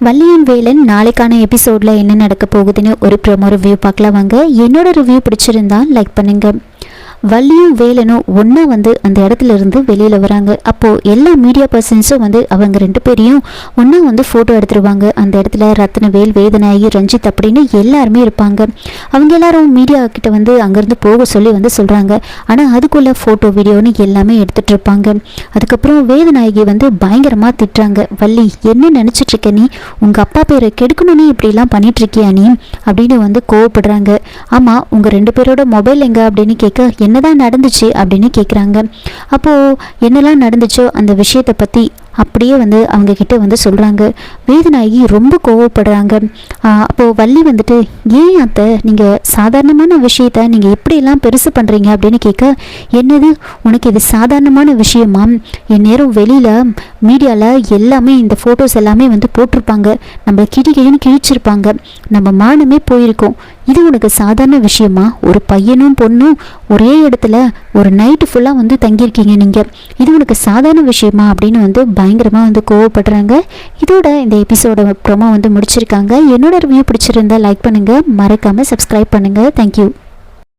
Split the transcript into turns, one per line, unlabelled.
வள்ளியின் வேலன் நாளைக்கான எபிசோடில் என்ன நடக்க போகுதுன்னு ஒரு ப்ரோமோ ரிவ்யூ பார்க்கலாம் வாங்க. என்னோட ரிவ்யூ பிடிச்சிருந்தா லைக் பண்ணுங்கள் வள்ளியும் வேலனும் ஒன்றா வந்து அந்த இடத்துல இருந்து வெளியில் வராங்க. அப்போது எல்லா மீடியா பர்சன்ஸும் வந்து அவங்க ரெண்டு பேரையும் ஒன்றா வந்து ஃபோட்டோ எடுத்துருவாங்க. அந்த இடத்துல ரத்னவேல் வேதநாயகி ரஞ்சித் அப்படின்னு எல்லாருமே இருப்பாங்க. அவங்க எல்லாரும் மீடியா கிட்ட வந்து அங்கேருந்து போக சொல்லி வந்து சொல்கிறாங்க ஆனால் அதுக்குள்ளே ஃபோட்டோ வீடியோன்னு எல்லாமே எடுத்துகிட்டு இருப்பாங்க. அதுக்கப்புறம் வேதநாயகி வந்து பயங்கரமாக திட்டுறாங்க. வள்ளி என்ன நினச்சிட்ருக்க நீ? உங்கள் அப்பா பேரை கெடுக்கணும்னு இப்படிலாம் பண்ணிகிட்ருக்கியா நீ? அப்படின்னு வந்து கோவப்படுறாங்க. ஆமாம் உங்கள் ரெண்டு பேரோட மொபைல் எங்க அப்படின்னு கேட்க என்னதான் நடந்துச்சு அப்படின்னு கேட்குறாங்க அப்போது என்னெல்லாம் நடந்துச்சோ அந்த விஷயத்தை பற்றி அப்படியே வந்து அவங்க கிட்ட வந்து சொல்கிறாங்க வேதநாயகி ரொம்ப கோவப்படுறாங்க. அப்போது வள்ளி வந்துட்டு ஏன் அத்தை நீங்கள் சாதாரணமான விஷயத்த நீங்கள் எப்படியெல்லாம் பெருசு பண்ணுறீங்க அப்படின்னு கேட்க என்னது? உனக்கு இது சாதாரணமான விஷயமா? என் நேரம் வெளியில் மீடியாவில் எல்லாமே இந்த ஃபோட்டோஸ் எல்லாமே வந்து போட்டிருப்பாங்க. நம்ம கிடி கிடின்னு கிழிச்சிருப்பாங்க. நம்ம மானமே போயிருக்கோம். இது உனக்கு சாதாரண விஷயமா? ஒரு பையனும் பொண்ணும் ஒரே இடத்துல ஒரு நைட்டு ஃபுல்லாக வந்து தங்கியிருக்கீங்க நீங்கள் இது உனக்கு சாதாரண விஷயமா? அப்படின்னு வந்து பயங்கரமாக வந்து கோவப்படுறாங்க. இதோட இந்த எபிசோட ப்ரோமோ வந்து முடிச்சிருக்காங்க. என்னோட ரிவ்யூ பிடிச்சிருந்தா லைக் பண்ணுங்கள் மறக்காமல் சப்ஸ்கிரைப் பண்ணுங்கள் தேங்க்யூ